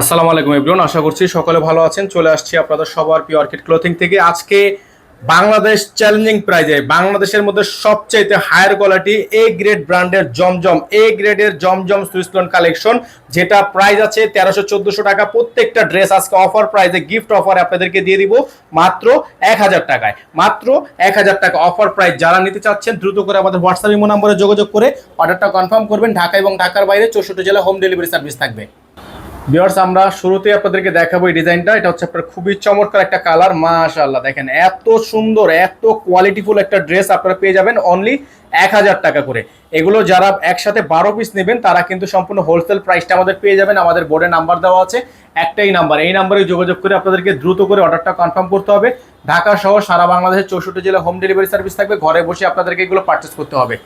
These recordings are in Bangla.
আসসালামু আলাইকুম এভরিওয়ান, আশা করছি সকলে ভালো আছেন। চলে আসছি আপনাদের সবার প্রিয় অর্কিড ক্লোথিং থেকে। আজকে বাংলাদেশ চ্যালেঞ্জিং প্রাইজে, বাংলাদেশের মধ্যে সবচাইতে হায়ার কোয়ালিটি এ গ্রেড ব্র্যান্ডের জমজম, এ গ্রেডের জমজম সুইসলন কালেকশন, যেটা প্রাইস আছে তেরোশো চোদ্দশো টাকা। প্রত্যেকটা ড্রেস আজকে অফার প্রাইজে, গিফট অফার আপনাদেরকে দিয়ে দিব মাত্র এক হাজার টাকায়। মাত্র এক হাজার টাকা অফার প্রাইস। যারা নিতে চাচ্ছেন, দ্রুত করে আমাদের হোয়াটসঅ্যাপ ইমো নম্বরে যোগাযোগ করে অর্ডারটা কনফার্ম করবেন। ঢাকা এবং ঢাকার বাইরে চৌষট্টি জেলা হোম ডেলিভারি সার্ভিস থাকবে। বিয়ার্স আমরা শুরুতে আপনাদেরকে দেখাবো এই ডিজাইনটা এটা হচ্ছে আপনার খুবই চমৎকার একটা কালার মাশাআল্লাহ। দেখেন, এত সুন্দর, এত কোয়ালিটিফুল একটা ড্রেস আপনারা পেয়ে যাবেন অনলি এক হাজার টাকা করে। এগুলো যারা একসাথে বারো পিস নেবেন, তারা কিন্তু সম্পূর্ণ হোলসেল প্রাইসটা আমাদের পেয়ে যাবেন। আমাদের বোর্ডে নাম্বার দেওয়া আছে, একটাই নাম্বার এই নাম্বারে যোগাযোগ করে আপনাদেরকে দ্রুত করে অর্ডারটা কনফার্ম করতে হবে। ঢাকা সহ সারা বাংলাদেশের চৌষট্টি জেলা হোম ডেলিভারি সার্ভিস থাকবে। ঘরে বসে আপনাদেরকে এগুলো পারচেস করতে হবে।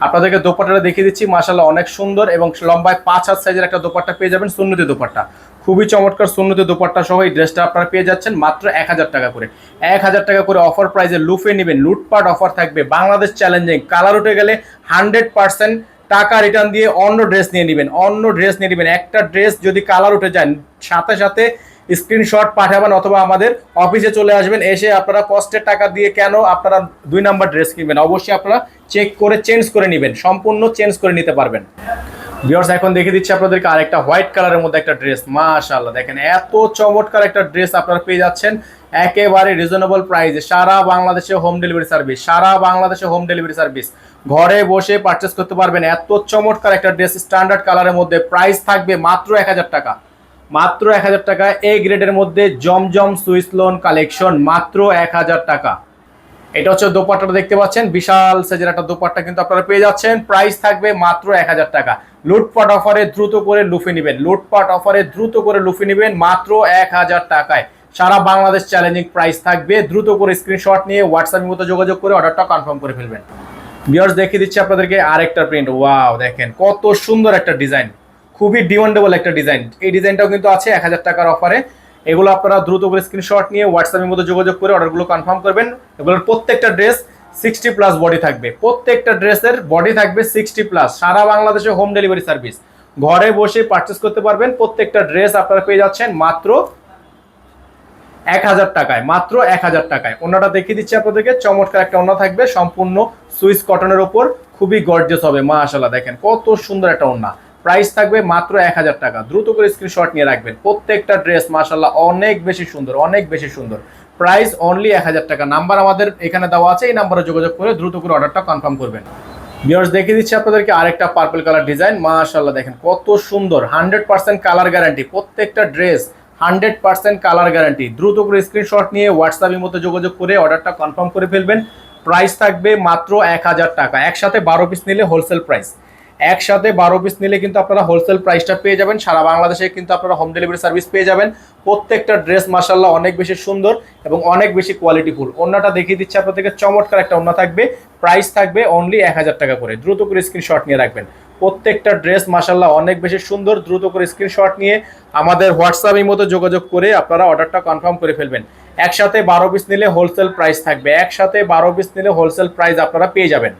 আপনাদেরকে দোপাট্টাটা দেখিয়ে দিচ্ছি মাসাল্লাহ অনেক সুন্দর এবং লম্বায় পাঁচ হাত সাইজের একটা দোপাট্টা পেয়ে যাবেন সুন্নতি দোপাট্টা। খুবই চমৎকার সুন্নতি দোপাট্টা সহ এই ড্রেসটা আপনারা পেয়ে যাচ্ছেন মাত্র এক হাজার টাকা করে। এক হাজার টাকা করে অফার প্রাইজে লুফে নেবেন, লুটপাট অফার থাকবে, বাংলাদেশ চ্যালেঞ্জিং। কালার উঠে গেলে হান্ড্রেড পার্সেন্ট টাকা রিটার্ন দিয়ে অন্য ড্রেস নিয়ে নেবেন, অন্য ড্রেস নিয়ে নেবেন। একটা ড্রেস যদি কালার উঠে যায়, সাথে সাথে স্ক্রিনশট পাঠাবেন অথবা আমাদের অফিসে চলে আসবেন, এসে আপনারা কষ্টের টাকা দিয়ে কেন আপনারা দুই নাম্বার ড্রেস কিনবেন? অবশ্যই আপনারা চেক করে চেঞ্জ করে নেবেন, সম্পূর্ণ চেঞ্জ করে নিতে পারবেন। ভিউয়ার্স এখন দেখে দিচ্ছি আপনাদেরকে আরেকটা হোয়াইট কালারের মধ্যে একটা ড্রেস মাশাআল্লাহ, দেখেন এত চমৎকার একটা ড্রেস আপনারা পেয়ে যাচ্ছেন। একেবারে রিজনেবল প্রাইসে সারা বাংলাদেশে হোম ডেলিভারি সার্ভিস সারা বাংলাদেশে হোম ডেলিভারি সার্ভিস ঘরে বসে পারচেস করতে পারবেন। এত চমৎকার একটা ড্রেস স্ট্যান্ডার্ড কালারের মধ্যে। প্রাইস থাকবে মাত্র এক হাজার টাকা। মাত্র এক হাজার টাকা। এ গ্রেডের মধ্যে জমজম সুইস লোন কালেকশন মাত্র এক হাজার টাকা। এটা হচ্ছে দোপাট্টাটা দেখতে পাচ্ছেন। বিশাল সাইজের একটা দোপাট্টা কিন্তু আপনারা পেয়ে যাচ্ছেন। প্রাইস থাকবে মাত্র এক হাজার টাকা। লুটপাট অফারে দ্রুত করে লুফে নেবেন। লুটপাট অফারে দ্রুত করে লুফে নেবেন মাত্র এক হাজার টাকায়। সারা বাংলাদেশ চ্যালেঞ্জিং প্রাইস থাকবে। দ্রুত করে স্ক্রিনশট নিয়ে হোয়াটসঅ্যাপের মতো যোগাযোগ করে অর্ডারটা কনফার্ম করে ফেলবেন। বিয়ার্স দেখিয়ে দিচ্ছি আপনাদেরকে আরেকটা প্রিন্ট ওয়াও দেখেন কত সুন্দর একটা ডিজাইন খুবই ডিমান্ডেবল একটা ডিজাইন এই ডিজাইনটাও কিন্তু আছে, এক হাজার টাকার অফারে এগুলো আপনারা দ্রুত করে স্ক্রিনশট নিয়ে হোয়াটসঅ্যাপের মধ্যে যোগাযোগ করে অর্ডারগুলো কনফার্ম করবেন। এগুলোর প্রত্যেকটা ড্রেস সিক্সটি প্লাস বডি থাকবে। প্রত্যেকটা ড্রেসের বডি থাকবে সিক্সটি প্লাস সারা বাংলাদেশে হোম ডেলিভারি সার্ভিস ঘরে বসে পারচেস করতে পারবেন। প্রত্যেকটা ড্রেস আপনারা পেয়ে যাচ্ছেন মাত্র এক হাজার টাকায়, মাত্র এক হাজার টাকায়। ওনাটা দেখিয়ে দিচ্ছি আপনাদেরকে। চমৎকার একটা ওনা থাকবে। সম্পূর্ণ সুইস কটনের ওপর। খুবই গর্জেস হবে মাশাল্লাহ দেখেন কত সুন্দর একটা ওনা প্রাইস থাকবে মাত্র এক হাজার টাকা। দ্রুত করে স্ক্রিনশট নিয়ে রাখবেন। প্রত্যেকটা ড্রেস মাশাল্লাহ অনেক বেশি সুন্দর, অনেক বেশি সুন্দর। প্রাইস অনলি এক হাজার টাকা। নাম্বার আমাদের এখানে দেওয়া আছে, এই নাম্বারে যোগাযোগ করে দ্রুত করে অর্ডারটা কনফার্ম করবেন। ভিউয়ার্স দেখিয়ে দিচ্ছি আপনাদেরকে আরেকটা পার্পল কালার ডিজাইন মাশাল্লাহ দেখেন কত সুন্দর হান্ড্রেড পার্সেন্ট কালার গ্যারান্টি প্রত্যেকটা dress hundred percent colour guarantee দ্রুত করে স্ক্রিনশট নিয়ে হোয়াটসঅ্যাপের মতো যোগাযোগ করে অর্ডারটা কনফার্ম করে ফেলবেন। প্রাইস থাকবে মাত্র এক হাজার টাকা। একসাথে বারো পিস নিলে হোলসেল প্রাইস একসাথে বারো পিস নিলে কিন্তু আপনারা হোলসেল প্রাইসটা পেয়ে যাবেন। সারা বাংলাদেশে কিন্তু আপনারা হোম ডেলিভারি সার্ভিস পেয়ে যাবেন। প্রত্যেকটা ড্রেস মাসাল্লাহ অনেক বেশি সুন্দর এবং অনেক বেশি কোয়ালিটিফুল অন্যটা দেখিয়ে দিচ্ছে আপনাদেরকে, চমৎকার একটা অন্য থাকবে। প্রাইস থাকবে অনলি এক হাজার টাকা করে। দ্রুত করে স্ক্রিনশট নিয়ে রাখবেন। প্রত্যেকটা ড্রেস মাসাল্লাহ অনেক বেশি সুন্দর। দ্রুত করে স্ক্রিনশট নিয়ে আমাদের হোয়াটসঅ্যাপের মতো যোগাযোগ করে আপনারা অর্ডারটা কনফার্ম করে ফেলবেন। একসাথে বারো পিস নিলে হোলসেল প্রাইস থাকবে। একসাথে বারো পিস নিলে হোলসেল প্রাইস আপনারা পেয়ে যাবেন।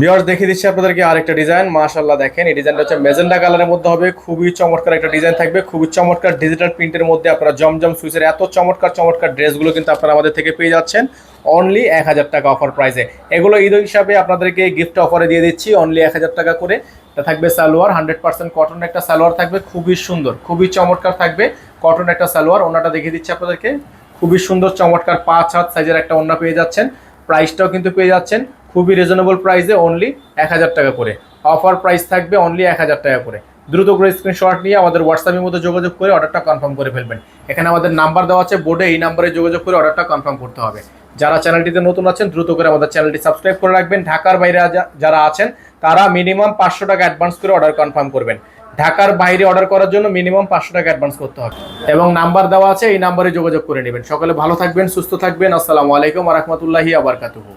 ভিউয়ার্স দেখিয়ে দিচ্ছি আপনাদেরকে আরেকটা ডিজাইন মাশাল্লাহ দেখেন, এই ডিজাইনটা হচ্ছে মেজেন্ডা কালারের মধ্যে হবে। খুবই চমৎকার একটা ডিজাইন থাকবে। খুবই চমৎকার ডিজিটাল প্রিন্টের মধ্যে আপনারা জমজম সুইচের এত চমৎকার চমৎকার ড্রেসগুলো কিন্তু আপনারা আমাদের থেকে পেয়ে যাচ্ছেন। অনলি এক হাজার টাকা অফার প্রাইসে এগুলো ঈদ হিসাবে আপনাদেরকে গিফট অফারে দিয়ে দিচ্ছি। অনলি এক হাজার টাকা করে। থাকবে সালোয়ার, হান্ড্রেড পার্সেন্ট কটন একটা সালোয়ার থাকবে। খুবই সুন্দর, খুবই চমৎকার থাকবে। কটন একটা সালোয়ার, ওনাটা দেখিয়ে দিচ্ছি আপনাদেরকে। খুবই সুন্দর, চমৎকার পাঁচ হাত সাইজের একটা ওনা পেয়ে যাচ্ছেন। প্রাইসটাও কিন্তু পেয়ে যাচ্ছেন। খুবই রিজনেবল প্রাইসে অনলি এক হাজার টাকা করে। অফার প্রাইস থাকবে অনলি এক হাজার টাকা করে। দ্রুত করে স্ক্রিনশট নিয়ে আমাদের হোয়াটসঅ্যাপের মধ্যে যোগাযোগ করে অর্ডারটা কনফার্ম করে ফেলবেন। এখানে আমাদের নাম্বার দেওয়া আছে বোর্ডে এই নাম্বারে যোগাযোগ করে অর্ডারটা কনফার্ম করতে হবে। যারা চ্যানেলটিতে নতুন আছেন, দ্রুত করে আমাদের চ্যানেলটি সাবস্ক্রাইব করে রাখবেন। ঢাকার বাইরে যারা আছেন, তারা মিনিমাম পাঁচশো টাকা অ্যাডভান্স করে অর্ডার কনফার্ম করবেন। ঢাকার বাইরে অর্ডার করার জন্য মিনিমাম পাঁচশো টাকা অ্যাডভান্স করতে হবে। এবং নাম্বার দেওয়া আছে, এই নাম্বারে যোগাযোগ করে নেবেন। সকলে ভালো থাকবেন, সুস্থ থাকবেন। আসসালামু আলাইকুম রহমতুল্লাহি আবরকাতুহু